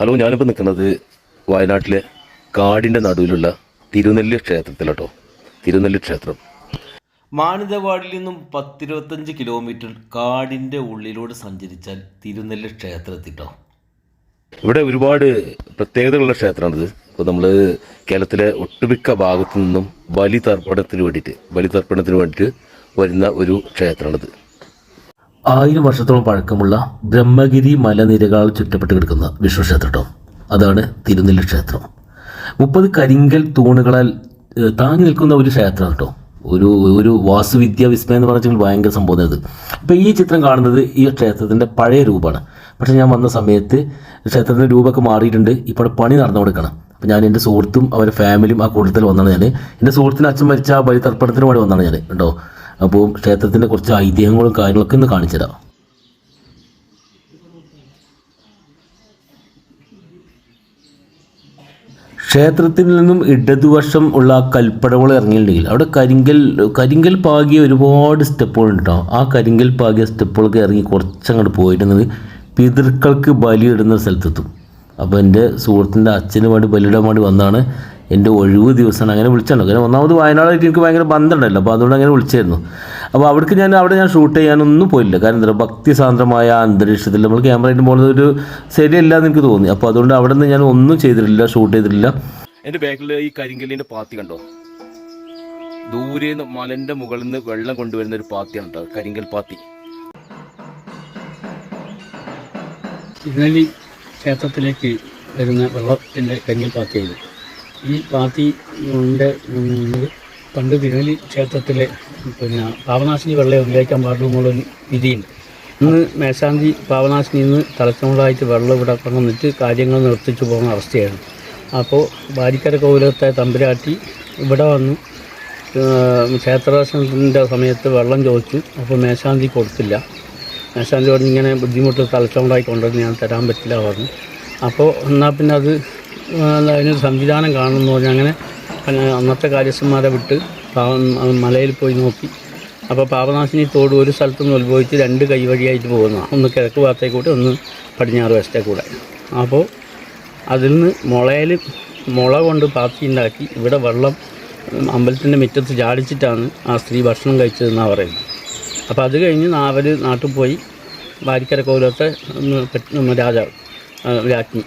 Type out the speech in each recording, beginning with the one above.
Hello ഞാനിപ്പോൾ നിൽക്കുന്നത് വയനാട്ടിലെ കാടിന്റെ നടുവിലുള്ള തിരുനെല്ലി ക്ഷേത്രത്തിലട്ടോ. തിരുനെല്ലി ക്ഷേത്രം. മാനന്തവാടിൽ നിന്നും പത്തിരുപത്തഞ്ച് കിലോമീറ്റർ കാടിന്റെ ഉള്ളിലൂടെ സഞ്ചരിച്ചാൽ തിരുനെല്ലി ക്ഷേത്രത്തിട്ടോ. ഇവിടെ ഒരുപാട് പ്രത്യേകതകളുള്ള ക്ഷേത്രമാണിത്. ഇപ്പോൾ നമ്മൾ കേരളത്തിലെ ഒട്ടുമിക്ക ഭാഗത്തു നിന്നും ബലി തർപ്പണത്തിന് വേണ്ടിയിട്ട് ബലി തർപ്പണത്തിന് വേണ്ടിയിട്ട് വരുന്ന ഒരു ക്ഷേത്രമാണിത്. ആയിരം വർഷത്തോളം പഴക്കമുള്ള ബ്രഹ്മഗിരി മലനിരകളാൽ ചുറ്റപ്പെട്ട് കിടക്കുന്ന വിഷ്ണു ക്ഷേത്രം അതാണ് തിരുനെല്ലി ക്ഷേത്രം. മുപ്പത് കരിങ്കൽ തൂണുകളാൽ താങ്ങി നിൽക്കുന്ന ഒരു ക്ഷേത്രം കേട്ടോ ഒരു ഒരു വാസുവിദ്യ വിസ്മയം എന്ന് പറഞ്ഞാൽ ഭയങ്കര സംഭവം ഇത്. ഇപ്പോൾ ഈ ചിത്രം കാണുന്നത് ഈ ക്ഷേത്രത്തിന്റെ പഴയ രൂപമാണ്. പക്ഷേ ഞാൻ വന്ന സമയത്ത് ക്ഷേത്രത്തിന്റെ രൂപമൊക്കെ മാറിയിട്ടുണ്ട്. ഇപ്പോൾ പണി നടന്നു കൊടുക്കണം. അപ്പോൾ ഞാൻ എന്റെ സുഹൃത്തും അവരുടെ ഫാമിലിയും ആ കൂട്ടത്തിൽ വന്നാണ് ഞാൻ എന്റെ സുഹൃത്തിന് അച്ഛൻ മരിച്ച ആ ബലി തർപ്പണത്തിന് വേണ്ടി വന്നാണ് ഞാൻ കേട്ടോ അപ്പോൾ ക്ഷേത്രത്തിന്റെ കുറച്ച് ഐതിഹ്യങ്ങളും കാര്യങ്ങളൊക്കെ ഒന്ന് കാണിച്ചു തരാം ക്ഷേത്രത്തിൽ നിന്നും ഇടതുവശം ഉള്ള കൽപ്പടകൾ ഇറങ്ങിയിട്ടുണ്ടെങ്കിൽ അവിടെ കരിങ്കൽ കരിങ്കൽ പാകിയ ഒരുപാട് സ്റ്റെപ്പുകൾ കേട്ടോ ആ കരിങ്കൽ പാകിയ സ്റ്റെപ്പുകളൊക്കെ ഇറങ്ങി കുറച്ചങ്ങോട്ട് പോയിരുന്നത് പിതൃക്കൾക്ക് ബലിയിടുന്ന സ്ഥലത്തെത്തും. അപ്പോൾ എന്റെ സുഹൃത്തിന്റെ അച്ഛന് വേണ്ടി ബലിയിടാൻ വേണ്ടി വന്നാണ് എന്റെ ഒഴിവ് ദിവസമാണ്. അങ്ങനെ വിളിച്ചാണ് അങ്ങനെ ഒന്നാമത് വയനാടായിട്ട് എനിക്ക് ഭയങ്കര ബന്ധമുണ്ടല്ലോ. അപ്പോൾ അതുകൊണ്ട് അങ്ങനെ വിളിച്ചായിരുന്നു. അപ്പോൾ അവിടേക്ക് ഞാൻ അവിടെ ഞാൻ ഷൂട്ട് ചെയ്യാനൊന്നും പോയില്ല. കാരണം എന്താ പറയുക ഭക്തിസാന്ദ്രമായ ആ അന്തരീക്ഷത്തിൽ നമ്മൾ ക്യാമറ ആയിട്ട് പോകുന്നത് ഒരു ശരിയല്ല എന്ന് എനിക്ക് തോന്നി. അപ്പോൾ അതുകൊണ്ട് അവിടെ നിന്ന് ഞാൻ ഒന്നും ചെയ്തിട്ടില്ല ഷൂട്ട് ചെയ്തിട്ടില്ല. എന്റെ ബാക്കിൽ ഈ കരിങ്കല്ലിന്റെ പാത്തി കണ്ടോ? ദൂരെ നിന്ന് മലന്റെ മുകളിൽ നിന്ന് വെള്ളം കൊണ്ടുവരുന്ന ഒരു പാത്തിയാണ് കേട്ടോ കരിങ്കൽ പാത്തി. ക്ഷേത്രത്തിലേക്ക് വരുന്ന വെള്ളത്തിന്റെ കരിങ്കൽ പാത്തിയത് ഈ പാത്തിയുടെ പണ്ട് തിരുനെല്ലി ക്ഷേത്രത്തിലെ പിന്നെ പാവനാശിനി വെള്ളം ഉപയോഗിക്കാൻ പാടുമ്പോഴൊരു വിധിയുണ്ട്. ഇന്ന് മേശാന്തി പാവനാശിനി നിന്ന് തലച്ചുമുള്ളതായിട്ട് വെള്ളം ഇവിടെ കൊണ്ടുവന്നിട്ട് കാര്യങ്ങൾ നിർത്തിച്ചു പോകുന്ന അവസ്ഥയാണ്. അപ്പോൾ ബാരിക്കര കൗലത്തെ തമ്പുരാട്ടി ഇവിടെ വന്നു ക്ഷേത്രദർശനത്തിന്റെ സമയത്ത് വെള്ളം ചോദിച്ചു അപ്പോൾ മേശാന്തി കൊടുത്തില്ല. മേശാന്തി കൊണ്ട് ഇങ്ങനെ ബുദ്ധിമുട്ട് തലച്ചുമുണ്ടായി കൊണ്ടുവന്ന് ഞാൻ തരാൻ പറ്റില്ല പറഞ്ഞു. അപ്പോൾ എന്നാൽ പിന്നെ അത് അതിനൊരു സംവിധാനം കാണുമെന്ന് പറഞ്ഞാൽ അങ്ങനെ അന്നത്തെ കാര്യസ്ഥന്മാരെ വിട്ട് മലയിൽ പോയി നോക്കി. അപ്പോൾ പാപനാശിനി തോട് ഒരു സ്ഥലത്തു നിന്ന് ഉത്ഭവിച്ച് രണ്ട് കൈവഴിയായിട്ട് പോകുന്ന. ഒന്ന് കിഴക്ക് ഭാഗത്തേക്ക് കൂടെ ഒന്ന് പടിഞ്ഞാറ് വശത്തെ കൂടെ അപ്പോൾ അതിൽ നിന്ന് മുളയിൽ മുള കൊണ്ട് പാത്തി ഉണ്ടാക്കി ഇവിടെ വെള്ളം അമ്പലത്തിന്റെ മുറ്റത്ത് ചാടിച്ചിട്ടാണ് ആ സ്ത്രീ ഭക്ഷണം കഴിച്ചതെന്നാണ് പറയുന്നത്. അപ്പോൾ അത് കഴിഞ്ഞ് നാവൽ നാട്ടിൽ പോയി വാരിക്കര ഒന്ന് രാജാവ് രാജ്ഞി.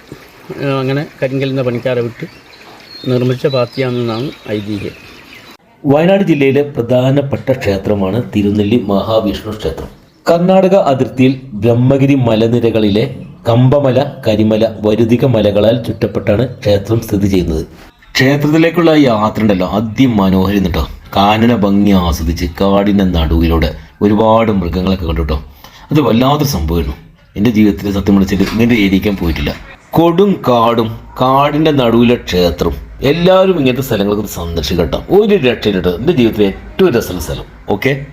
അങ്ങനെ കരിങ്കലിന്റെ പണിക്കാരെ വിട്ട് നിർമ്മിച്ച പാത്തിയാണെന്നാണ് ഐതിഹ്യം. വയനാട് ജില്ലയിലെ പ്രധാനപ്പെട്ട ക്ഷേത്രമാണ് തിരുനെല്ലി മഹാവിഷ്ണു ക്ഷേത്രം. കർണാടക അതിർത്തിയിൽ ബ്രഹ്മഗിരി മലനിരകളിലെ കമ്പമല കരിമല വരുതിക മലകളാൽ ചുറ്റപ്പെട്ടാണ് ക്ഷേത്രം സ്ഥിതി ചെയ്യുന്നത്. ക്ഷേത്രത്തിലേക്കുള്ള യാത്ര ഉണ്ടല്ലോ അതിമനോഹരം കേട്ടോ കാനന ഭംഗി ആസ്വദിച്ച് കാടിന്റെ നടുവിലൂടെ ഒരുപാട് മൃഗങ്ങളൊക്കെ കണ്ടു കേട്ടോ. അത് വല്ലാത്തൊരു സംഭവമായിരുന്നു. എന്റെ ജീവിതത്തിൽ സത്യം വിളിച്ചിട്ട് ഇങ്ങനെ ഏരിക്കാൻ പോയിട്ടില്ല. കൊടും കാടും കാടിന്റെ നടുവിലെ ക്ഷേത്രം. എല്ലാവരും ഇങ്ങനത്തെ സ്ഥലങ്ങളൊക്കെ സന്ദർശിക്കട്ടോ. ഒരു രക്ഷയിലിട്ട് എന്റെ ജീവിതത്തിലെ ഏറ്റവും രസമുള്ള സ്ഥലം. ഓക്കെ